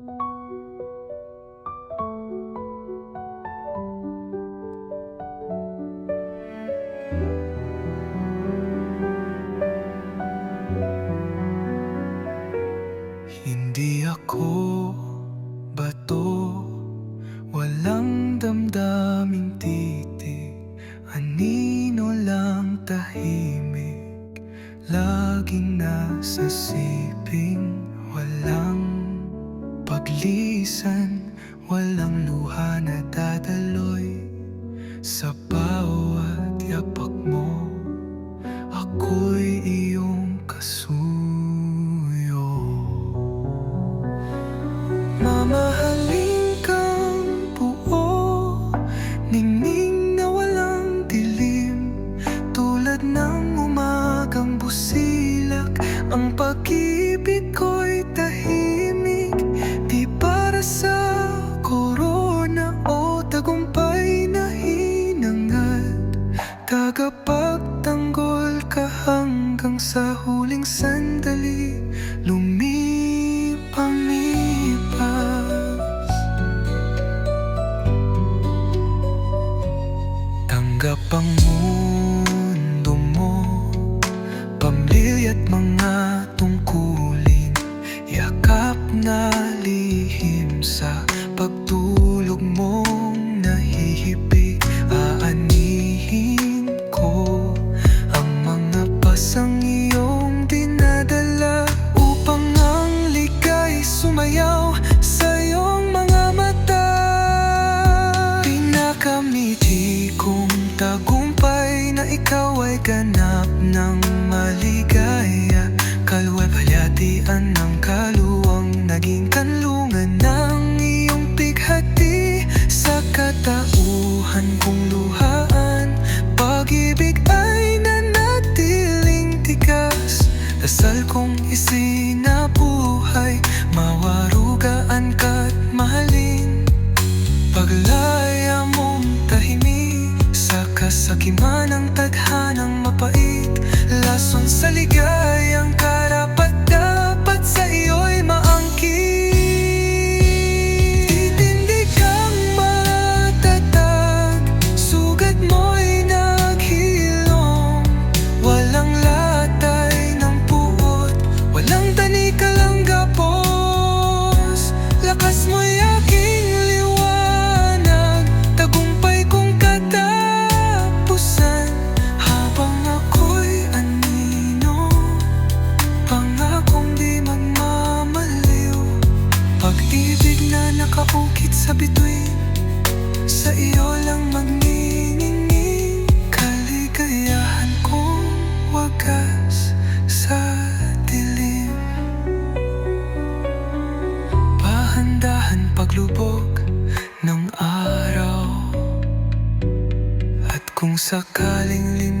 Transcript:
Hindi ako bato Walang damdaming titig. Anino lang tahimik Laging nasa siping Walang paglisan Walang luha na dadaloy Tagapagtanggol ka hanggang sa huling sandali. Lumipang-ipas Tanggap ang mundo mo. Pamilya at mga tungkulin. Yakap na ikaw ay ganap ng maligaya. Kalway palyatian ng kaluwang Naging kanlungan ng iyong pighati. Sa katauhan kong luhaan Pag-ibig ay nanatiling tigas. Dasal kong isinabuhay Mawarugaan ka't mahalin. Paglaya mong tahimik Sa kasakiman ng mapait Lason sa nakaukit sa bituin. Sa iyo lang magniningning. Kaligayahan kong wagas sa dilim. Pahandahan paglubog ng araw. At kung sakaling limutin